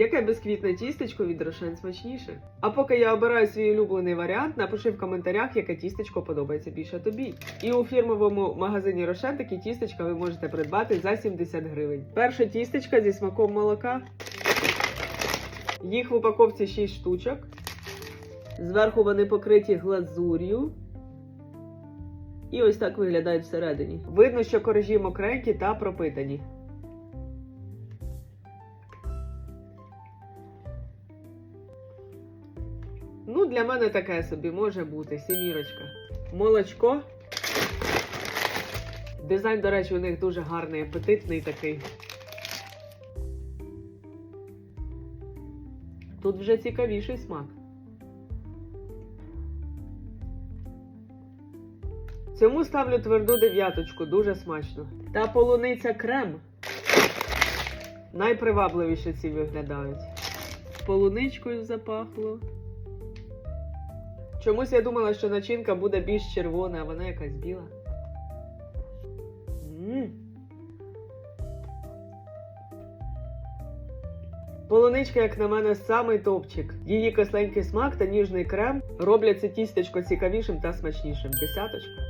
Яке безквітне тістечко від Рошен смачніше? А поки я обираю свій улюблений варіант, напиши в коментарях, яке тістечко подобається більше тобі. І у фірмовому магазині Рошен такі тістечка ви можете придбати за 70 гривень. Перше тістечко зі смаком молока. Їх в упаковці 6 штучок. Зверху вони покриті глазур'ю. І ось так виглядають всередині. Видно, що коржі мокренькі та пропитані. Ну, для мене таке собі може бути сімірочка. Молочко. Дизайн, до речі, у них дуже гарний, апетитний такий. Тут вже цікавіший смак. Цьому ставлю тверду дев'яточку, дуже смачно. Та полуниця крем. Найпривабливіше ці виглядають. Полуничкою запахло. Чомусь я думала, що начинка буде більш червона, а вона якась біла. М. Полуничка, як на мене, самий топчик. Її кисленький смак та ніжний крем роблять це тістечко цікавішим та смачнішим. Десяточка.